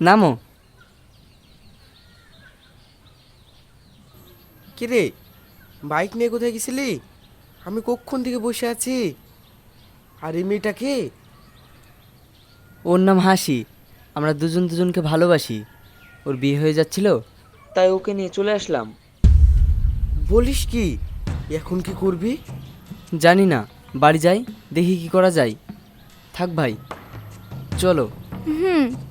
নামো। কিরে বাইক নিয়ে কোথায় গেছিলি? আমি কক্ষণ থেকে বসে আছি? আর এই মেয়েটা কে ওর নাম হাসি। আমরা দুজন দুজনকে ভালোবাসি। ওর বিয়ে হয়ে যাচ্ছিল তাই ওকে নিয়ে চলে আসলাম। বলিস কি এখন কি করবি? জানি না বাড়ি যাই দেখি কি করা যায়। থাক ভাই চলো। হুম।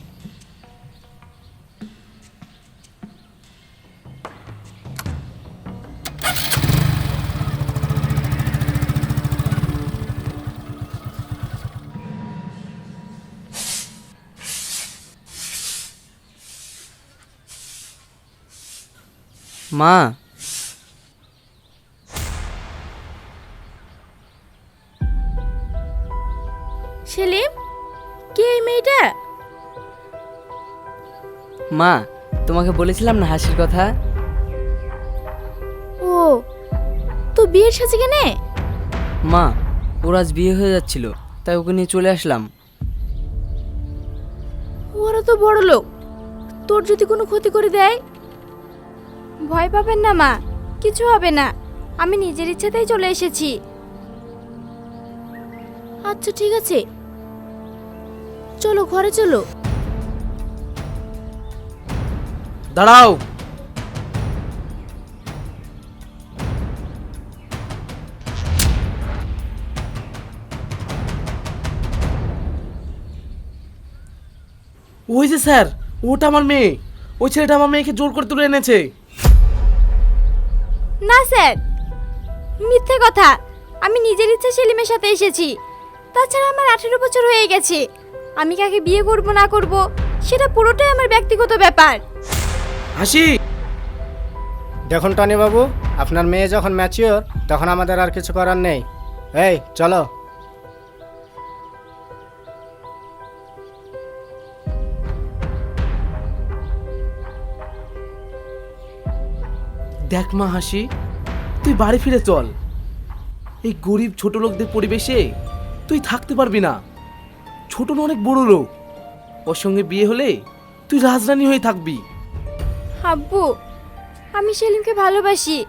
মা। সেলিম কে এই মেয়েটা? মা তোমাকে বলেছিলাম না হাসির কথা? ও তো বিয়ের সাথে কেনে? মা ওর আজ বিয়ে হয়ে যাচ্ছিল তাই ওকে নিয়ে চলে আসলাম। ওরা তো বড় লোক তোর যদি কোনো ক্ষতি করে দেয় ভয় পাবেন না মা। কিছু হবে না। আমি নিজের ইচ্ছাতেই চলে এসেছি। আচ্ছা ঠিক আছে। চলো ঘরে চলো। দাঁড়াও। ওই যে স্যার ওটা আমার মেয়ে। ওই ছেলেটা আমার মেয়েকে জোর করে তুলে এনেছে। না স্যার, মিথ্যে কথা। আমি নিজের ইচ্ছে সেলিমের সাথে এসেছি। তাছাড়া আমার আঠেরো বছর হয়ে গেছে। আমি কাকে বিয়ে করব, না করব, সেটা পুরোটাই আমার ব্যক্তিগত ব্যাপার। হাসি! দেখুন টনি বাবু আপনার মেয়ে যখন ম্যাচিওর তখন আমাদের আর কিছু করার নেই। এই, চলো। দেখ মা হাসি তুই বাড়ি ফিরে চল। এই গরিব ছোট লোকদের পরিবেশে তুই থাকতে পারবি না। ছোট না অনেক বড় লোক। ওর সঙ্গে বিয়ে হলে তুই রাজরানী হয়ে থাকবি। আব্বু আমি সেলিমকে ভালোবাসি।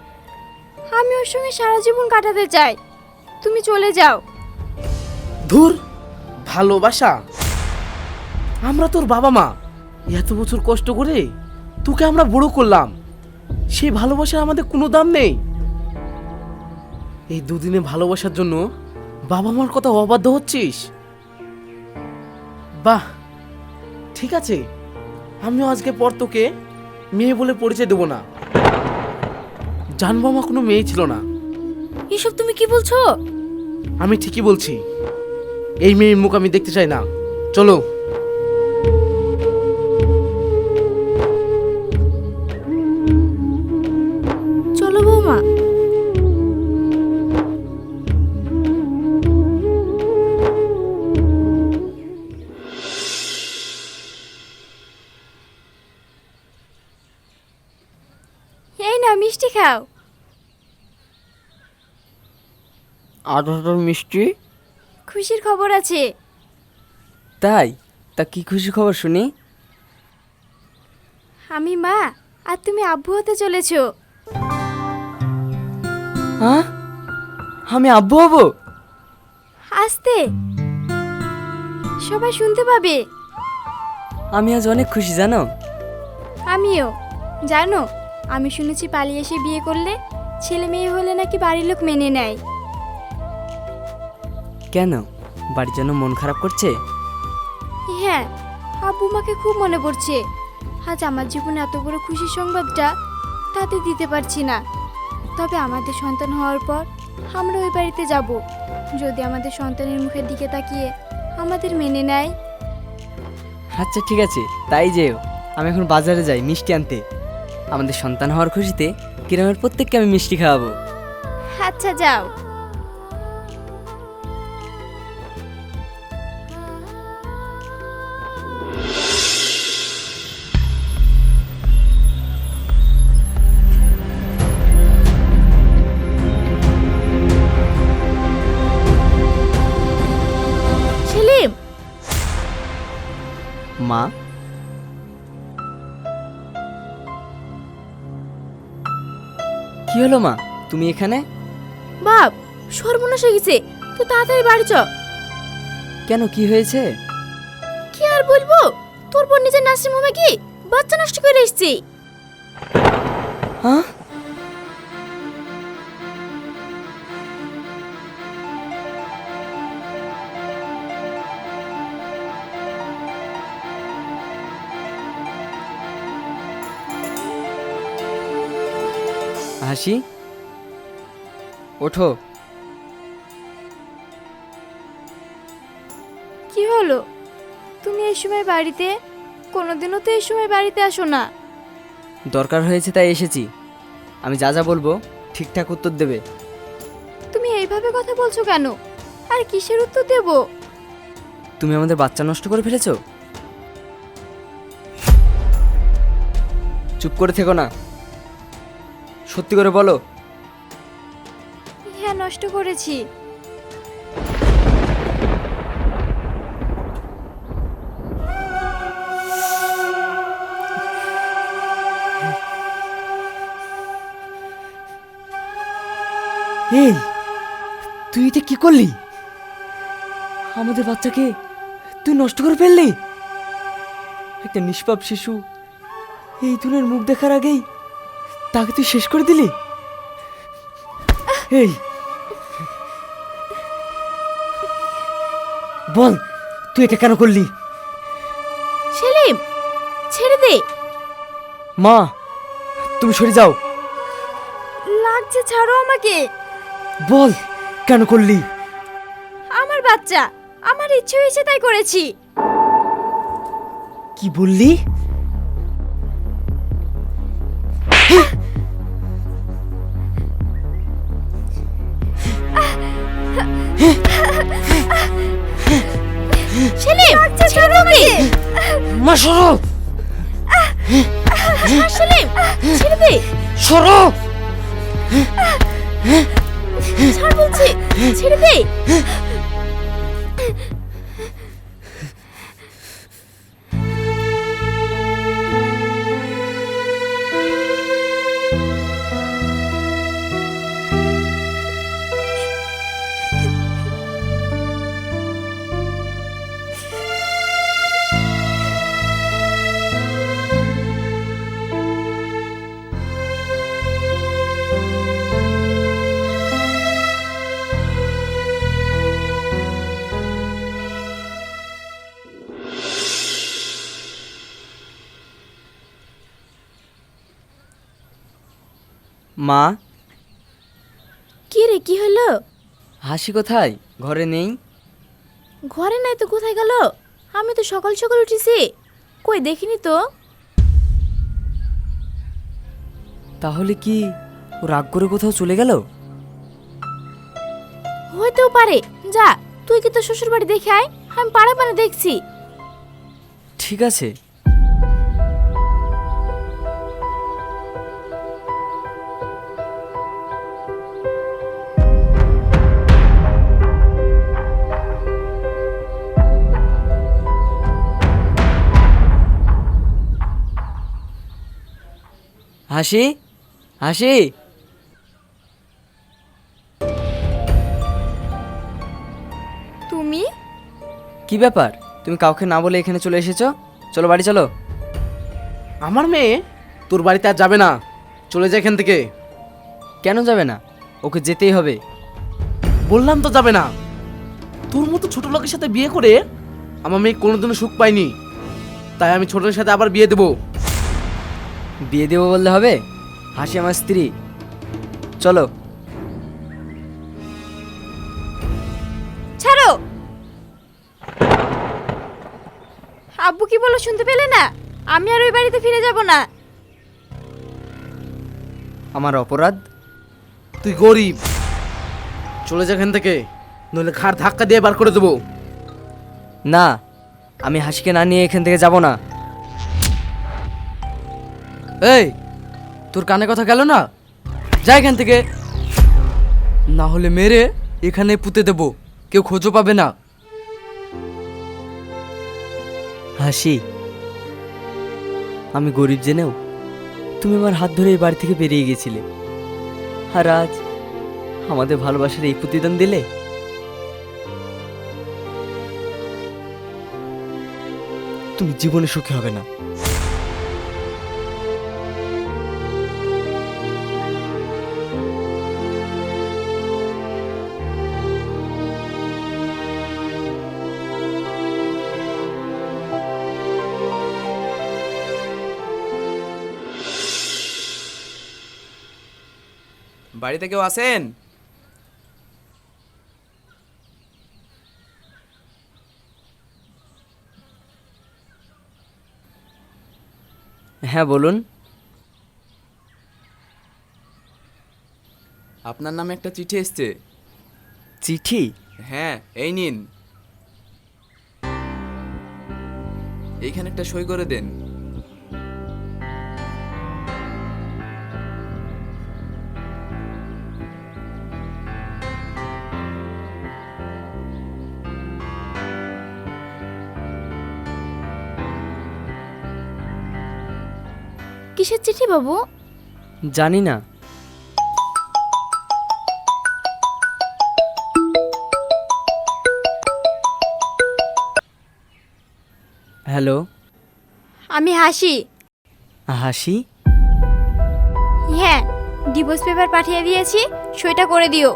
আমি ওর সঙ্গে সারা জীবন কাটাতে চাই। তুমি চলে যাও। ধুর ভালোবাসা। আমরা তোর বাবা মা। এত বছর কষ্ট করে তোকে আমরা বড় করলাম। সেই ভালোবাসার আমাদের কোনো দাম নেই। এই দুদিনে ভালোবাসার জন্য বাবা মার কথা অবাধ্য হচ্ছিস? বাহ ঠিক আছে। আমিও আজকে পর তোকে মেয়ে বলে পরিচয় দেবো না। জানব আমার কোনো মেয়ে ছিল না। এসব তুমি কি বলছো? আমি ঠিকই বলছি। এই মেয়ের মুখ আমি দেখতে চাই না। চলো চলো। মিষ্টি আঠারোটার মিষ্টি? খুশির খবর আছে। তাই? তা কি খুশি খবর শুনি? আমি মা আর তুমি আব্বু হতে চলেছো। হ্যাঁ? আমি আব্বু হব? আসতে। সবাই শুনতে পাবে। আমি আজ অনেক খুশি জানো? আমিও। জানো আমি শুনেছি পালিয়ে এসে বিয়ে করলে ছেলে মেয়ে হলে নাকি বাড়ির লোক মেনে নেয়। কেন? বাড়ির জন্য মন খারাপ করছে? হ্যাঁ আব্বু মাকে খুব মনে পড়ছে। আজ আমার জীবনে এত বড় খুশির সংবাদটা তাতে দিতে পারছি না। তবে আমাদের সন্তান হওয়ার পর আমরা ওই বাড়িতে যাব। যদি আমাদের সন্তানের মুখের দিকে তাকিয়ে আমাদের মেনে নেয়। আচ্ছা ঠিক আছে তাই যেও। আমি এখন বাজারে যাই মিষ্টি আনতে। আমাদের সন্তান হওয়ার খুশিতে গ্রামের প্রত্যেককে আমি মিষ্টি খাওয়াবো। আচ্ছা যাও। কি হলো মা? তুমি এখানে? বাপ সর্বনাশ হয়ে গেছে। তো তাড়াতাড়ি বাড়ি চ। কেন কি হয়েছে? কি আর বলব? তোর বোন নিজের নার্সিং হোমে কি বাচ্চা নষ্ট করে এসেছি। হ্যাঁ? হাসি? ওঠো। কি হলো? তুমি এই সময় বাড়িতে? কোনোদিনও তো এই সময় বাড়িতে আসো না। দরকার হয়েছে তাই এসেছি। আমি যা যা বলব ঠিকঠাক উত্তর দেবে। তুমি এইভাবে কথা বলছো কেন? আর কিসের উত্তর দেব? তুমি আমাদের বাচ্চা নষ্ট করে ফেলেছো? চুপ করে থেকো না। সত্যি করে বলো। হ্যাঁ নষ্ট করেছি। এই তুই এটা কি করলি? আমাদের বাচ্চাকে তুই নষ্ট করে ফেললি? একটা নিষ্পাপ শিশু এই তুলের মুখ দেখার আগেই তাকে তুই শেষ করে দিলি? এই। বল তুই এটা কেন করলি? সেলিম ছেড়ে দে। মা তুমি সরে যাও। লাগছে ছাড়ো আমাকে। বল কেন করলি? আমার বাচ্চা আমার ইচ্ছে হয়েছে তাই করেছি। কি বললি? আমাকে মা সরো। সেলিম ছেড়ে দে। সরো। ছাড় বলছি ছেড়ে দে। মা। কি রে কি হলো? হাসি কোথায়? ঘরে নেই? ঘরে নাই তো কোথায় গেল? আমি তো সকাল সকাল উঠেছি। কই দেখিনি তো। তাহলে কি ও রাগ করে কোথাও চলে গেল? হইতেও পারে। যা তুই কি তোর শ্বশুর বাড়ি দেখে আয়। আমি পাড়া পাড়া দেখছি। ঠিক আছে। হাসি? হাসি? তুমি? কি ব্যাপার? তুমি কাউকে না বলে এখানে চলে এসেছ? চলো বাড়ি চলো। আমার মেয়ে তোর বাড়িতে আর যাবে না। চলে যায় এখান থেকে। কেন যাবে না? ওকে যেতেই হবে। বললাম তো যাবে না। তোর মতো ছোট লোকের সাথে বিয়ে করে আমার মেয়ে কোনোদিনও সুখ পায়নি। তাই আমি ছোটদের সাথে আবার বিয়ে দেবো। বিয়ে দেবো বললে হবে? হাসি আমার স্ত্রী। চলো। ছাড়ো! আব্বু কি বলো শুনতে পেলে না? আমি আর ওই বাড়িতে ফিরে যাব না। আমার অপরাধ? তুই গরিব। চলে যা এখান থেকে নইলে ঘাড় ধাক্কা দিয়ে বার করে দেবো। না আমি হাসিকে না নিয়ে এখান থেকে যাব না। এই, তোর কানে কথা গেল না? যা এখান থেকে। না হলে মেরে এখানে পুঁতে দেবো। কেউ খোঁজও পাবে না। হাসি, আমি গরিব জেনেও তুমি আমার হাত ধরে এই বাড়ি থেকে বেরিয়ে গেছিলে আর আজ আমাদের ভালোবাসার এই প্রতিদান দিলে? তুমি জীবনে সুখী হবে না। বাড়িতে কেউ আছেন? হ্যাঁ বলুন। আপনার নামে একটা চিঠি এসছে। চিঠি? হ্যাঁ এই নিন। এইখানে একটা সই করে দেন। কিসের চিঠি বাবু? জানি না। হ্যালো? আমি হাসি। হাসি? হ্যাঁ ডিভোর্স পেপার পাঠিয়ে দিয়েছি সইটা করে দিও।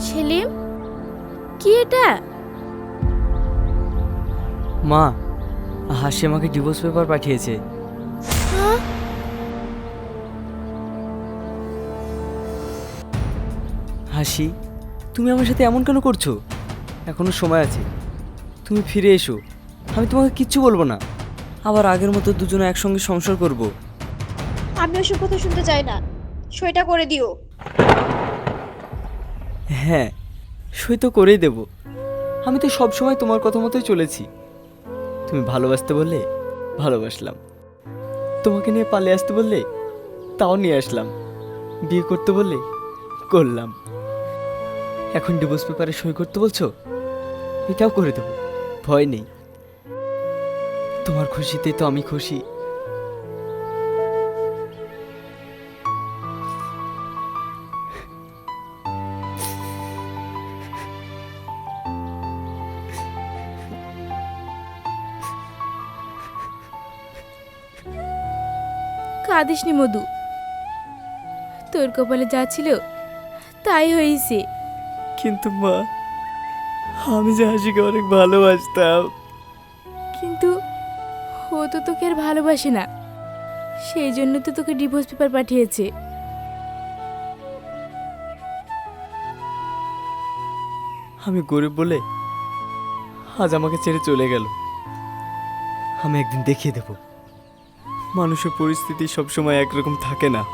সেলিম কি এটা? মা হাসি আমাকে ডিভোর্স পেপার পাঠিয়েছে। হ্যাঁ? হাসি তুমি আমার সাথে এমন কেন করছ? এখনও সময় আছে। তুমি ফিরে এসো। আমি তোমাকে কিচ্ছু বলব না। আবার আগের মতো দুজনে একসঙ্গে সংসার করব। আমি ওসব কথা শুনতে চাই না। সইটা করে দিও। হ্যাঁ সই তো করেই দেব। আমি তো সব সময় তোমার কথা মতোই চলেছি। তুমি ভালোবাসতে বললে ভালোবাসলাম। তোমাকে নিয়ে পালিয়ে আসতে বললে তাও নিয়ে আসলাম। বিয়ে করতে বললে করলাম। এখন ডিভোর্স পেপারে সই করতে বলছো? এটাও করে দেবো। ভয় নেই। তোমার খুশিতে তো আমি খুশি। কাঁদিসনি মধু। তোর কপালে যা ছিল তাই হয়েছে। কিন্তু মা আমি যে হাসিকে অনেক ভালোবাসতাম। কিন্তু ও তো তোকে আর ভালোবাসে না। সেই জন্য তো তোকে ডিভোর্স পেপার পাঠিয়েছে। আমি গরিব বলে আজ আমাকে ছেড়ে চলে গেল। আমি একদিন দেখিয়ে দেব। মানুষের পরিস্থিতি সবসময় একরকম থাকে না।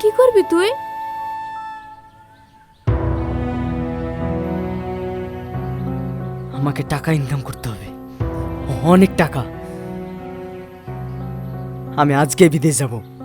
কি করবি তুই? আমাকে টাকা ইনকাম করতে হবে। অনেক টাকা। আমি আজকে বিদেশ যাব।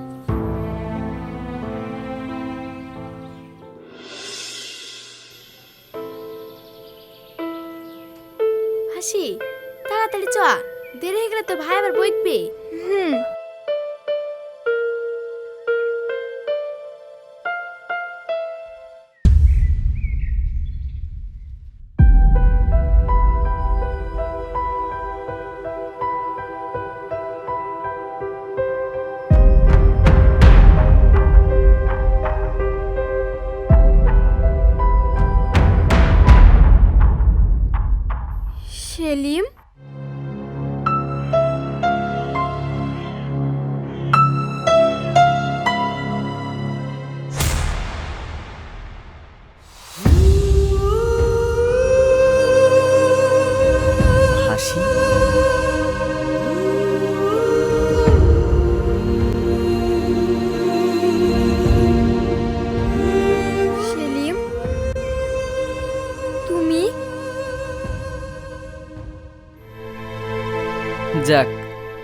সেলিম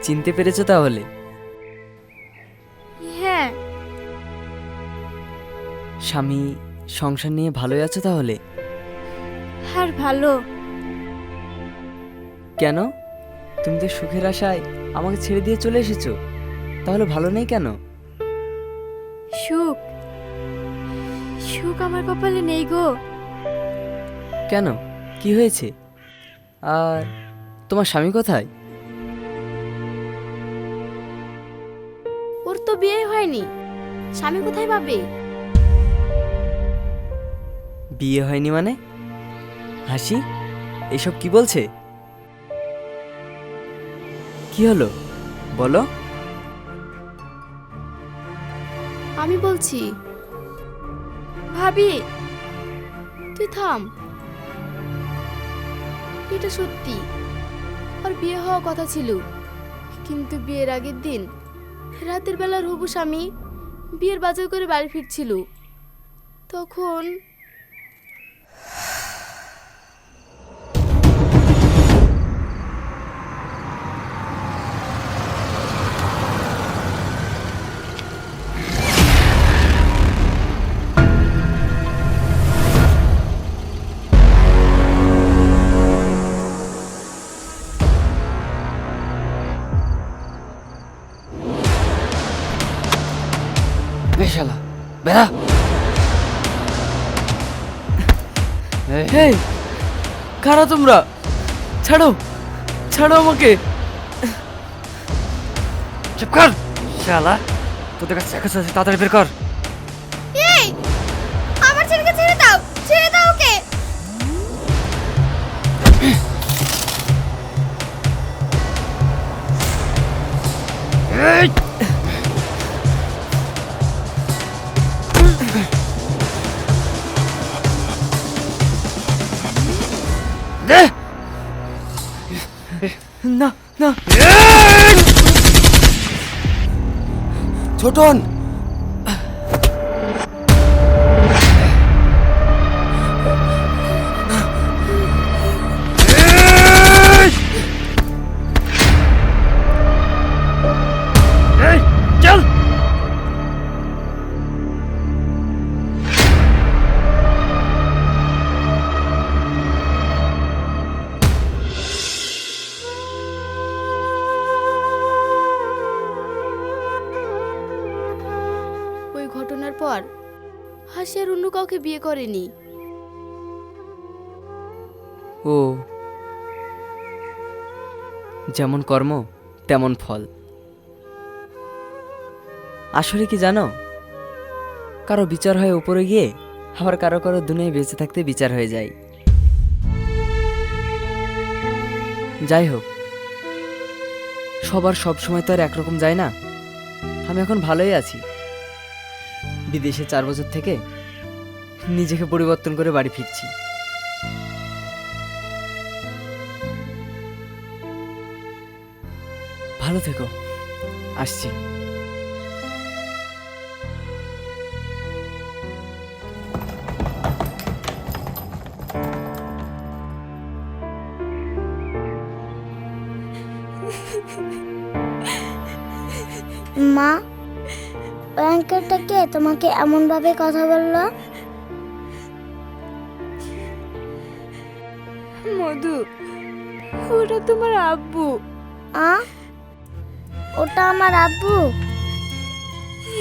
চিনতে পেরেছ তাহলে? হ্যাঁ। স্বামী সংসার নিয়ে ভালোই আছো তাহলে? আর ভালো। কেন? তুমি তো সুখের আশায় আমাকে ছেড়ে দিয়ে চলে এসেছ। তাহলে ভালো নেই কেন? সুখ? সুখ আমার কপালে নেই গো। কেন? কি হয়েছে? আর তোমার স্বামী কোথায়? হয়নি? স্বামী কোথায় পাবে? বিয়ে হয়নি মানে? হাসি এসব কি বলছে? কি হলো? বলো। আমি বলছি ভাবি তুই থাম। এটা সত্যি। আর বিয়ে হওয়া কথা ছিল। কিন্তু বিয়ের আগের দিন রাতের বেলার হবু স্বামী বিয়ের বাজার করে বাড়ি ফিরছিল। তখন বেড়া হেই কারা তোমরা? ছাড়ো ছাড়ো আমাকে। চুপ কর। শালা তোদের কাছে চাকরি আছে তাড়াতাড়ি বের কর। এই আমার ছেলেকে ছেড়ে দাও ছেড়ে দাও ওকে। দে না। ছোটন হাসি আর অন্য কাউকে বিয়ে করেনি। ও। যেমন কর্ম, তেমন ফল। আসলে কি জানো? কারও বিচার হয় উপরে গিয়ে আবার কারও কারও দুনিয়ায় বেঁচে থাকতে বিচার হয়ে যায়। যাই হোক, সবার সব সময় তো আর একরকম যায় না। আমি এখন ভালোই আছি। বিদেশে চার বছর থেকে নিজেকে পরিবর্তন করে বাড়ি ফিরছি। ভালো থেকো। আসছি। মা ওই আঙ্কেলটা কে তোমাকে এমন ভাবে কথা বলল? মধু ওটা তোমার আব্বু। আ? ওটা আমার আব্বু?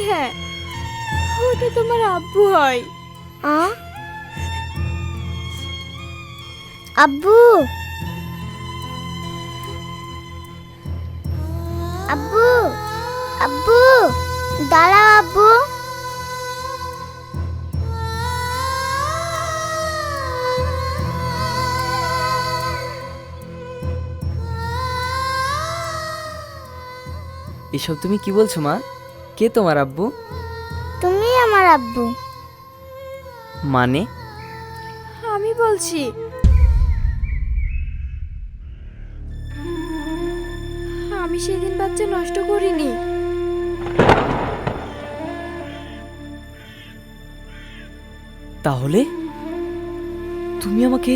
হ্যাঁ ওটা তোমার আব্বু হয়। আ? আব্বু? দাঁড়াও আব্বু। এসব তুমি কি বলছো মা? কে তোমার আব্বু? তুমি আমার আব্বু। মানে? আমি বলছি। আমি সেদিন বাচ্চা নষ্ট করিনি। তাহলে? তুমি আমাকে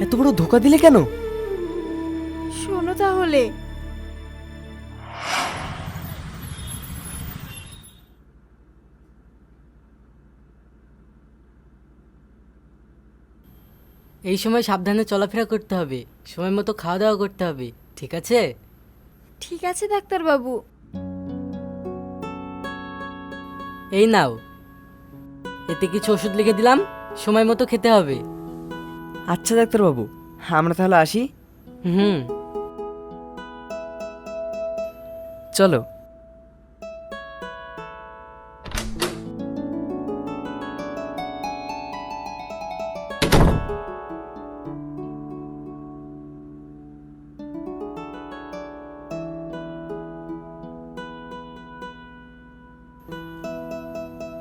এত বড় ধোকা দিলে কেন? শোনো তাহলে। এই সময় সাবধানে চলাফেরা করতে হবে। সময় মতো খাওয়া দাওয়া করতে হবে ঠিক আছে? ঠিক আছে ডাক্তারবাবু। এই নাও। এতে কিছু ওষুধ লিখে দিলাম সময় মতো খেতে হবে। আচ্ছা ডাক্তারবাবু আমরা তাহলে আসি। হুম। চলো।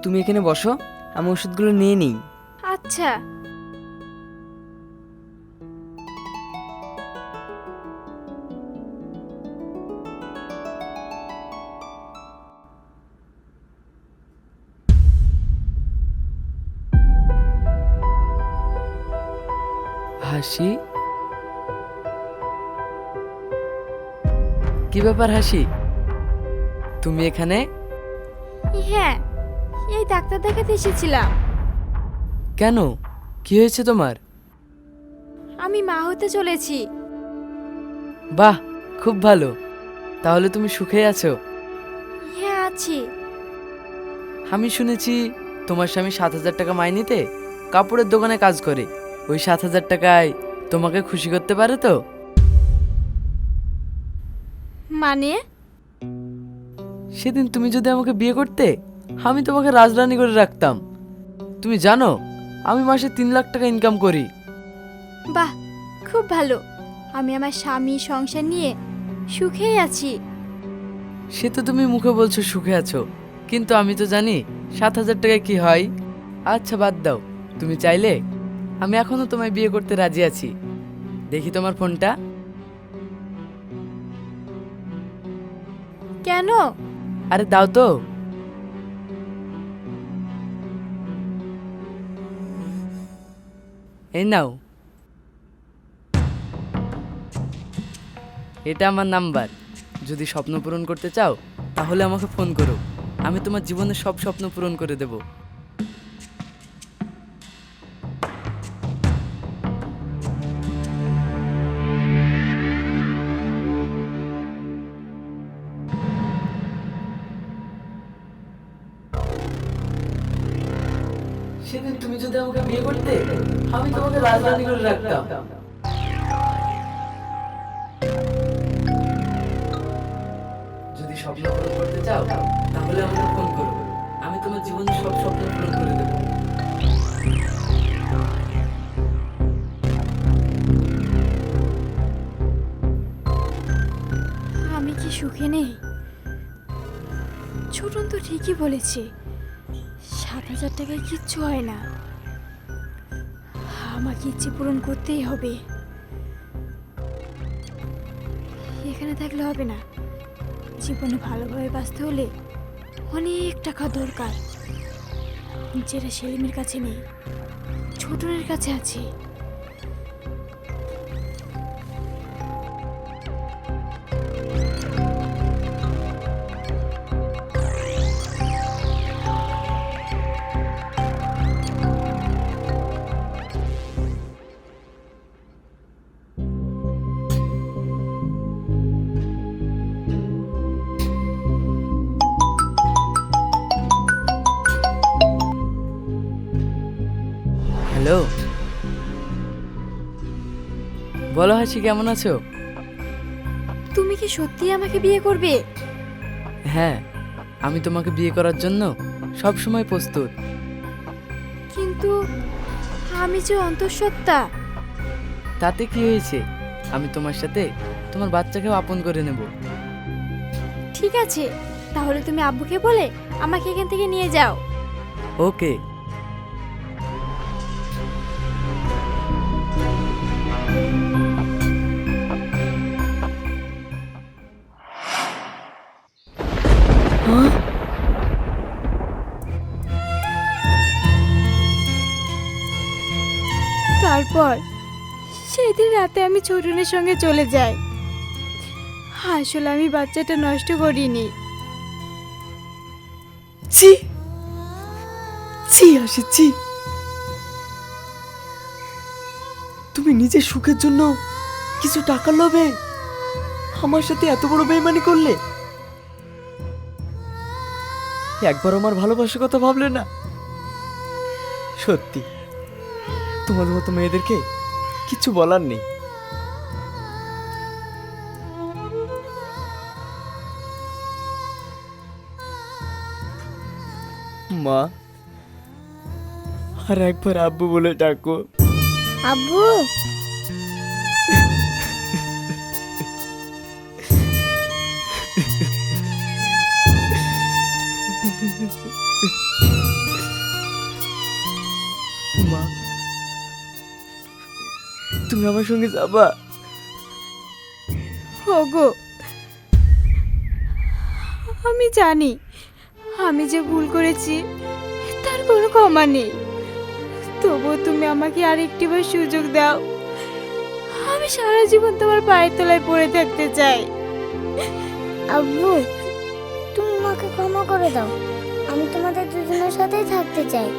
তুমি এখানে বসো। আমি ওষুধগুলো নিয়ে নিই। আচ্ছা। হাসি? কি ব্যাপার হাসি? তুমি এখানে? হ্যাঁ। এই ডাক্তার দেখাতে এসেছিলাম। কেন? কি হয়েছে তোমার? আমি মা হতে চলেছি। বাহ খুব ভালো। তাহলে তুমি সুখে আছো? হ্যাঁ আছি। আমি শুনেছি তোমার স্বামী সাত হাজার টাকা মাইনিতে কাপড়ের দোকানে কাজ করে। ওই সাত হাজার টাকায় তোমাকে খুশি করতে পারে তো? মানে? সেদিন তুমি যদি আমাকে বিয়ে করতে? আমি তোমাকে রাজরানী করে রাখতাম। তুমি জানো আমি মাসে তিন লাখ টাকা ইনকাম করি। বাহ খুব ভালো। আমি আমার স্বামী সংসার নিয়ে সুখেই আছি। সে তো তুমি মুখে বলছো সুখে আছো। কিন্তু আমি তো জানি সাত হাজার টাকায় কি হয়। আচ্ছা বাদ দাও। তুমি চাইলে আমি এখনও তোমায় বিয়ে করতে রাজি আছি। দেখি তোমার ফোনটা। কেন? আরে দাও তো। এই নাও। এটা আমার নাম্বার। যদি স্বপ্ন পূরণ করতে চাও, তাহলে আমাকে ফোন করো। আমি তোমার জীবনের সব স্বপ্ন পূরণ করে দেব। সেদিন তুমি যদি আমাকে বিয়ে করতে, আমি তোমাকে রাজধানী করে রাখতাম যদি স্বপ্ন পূরণ করতে চাও, তাহলে আমাকে ফোন করো। আমি তোমার জীবনের সব স্বপ্ন পূরণ করে দেবো। আমি কি সুখে নেই? ছোটন তো ঠিকই বলেছে, সাত হাজার টাকায় কিচ্ছু হয় না। আমাকে ইচ্ছে পূরণ করতেই হবে। এখানে থাকলে হবে না। জীবনে ভালোভাবে বাঁচতে হলে অনেক টাকা দরকার। যেটা সেলিমের কাছে নেই, ছোটনের কাছে আছে। হাসি কেমন আছো? তুমি কি সত্যি আমাকে বিয়ে করবে? হ্যাঁ আমি তোমাকে বিয়ে করার জন্য সব সময় প্রস্তুত। কিন্তু আমি যে অন্তঃসত্ত্বা। তাতে কি হয়েছে? আমি তোমার সাথে তোমার বাচ্চাকেও আপন করে নেব। ঠিক আছে তাহলে তুমি আব্বুকে বলে আমাকে এখান থেকে নিয়ে যাও। ওকে। তারপর সেদিন রাতে আমি ছোটনের সঙ্গে চলে যাই। আসলে আমি বাচ্চাটা নষ্ট করিনি। ছি ছি হাসি ছি। তুমি নিজের সুখের জন্য কিছু টাকা লোভে আমার সাথে এত বড় বেইমানি করলে? একবার আমার ভালোবাসার কথা ভাবলে না? সত্যি। তোমাদের মতো মেয়েদেরকে? কিছু বলার নেই। মা আর একবার আব্বু বলে ডাকো। আব্বু? আমার সঙ্গে যাবা? ওগো আমি জানি আমি যে ভুল করেছি তার কোনো ক্ষমা নেই। তবুও তুমি আমাকে আরেকটি বার সুযোগ দাও। আমি সারা জীবন তোমার পায়ের তলায় পড়ে থাকতে চাই। আব্বু তুমি আমাকে ক্ষমা করে দাও। আমি তোমাদের দুজনের সাথেই থাকতে চাই।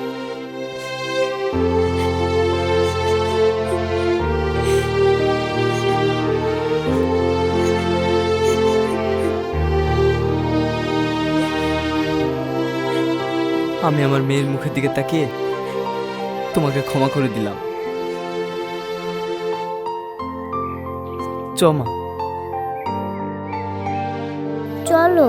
আমি আমার মেয়ের মুখের দিকে তাকিয়ে তোমাকে ক্ষমা করে দিলাম। চমা চলো।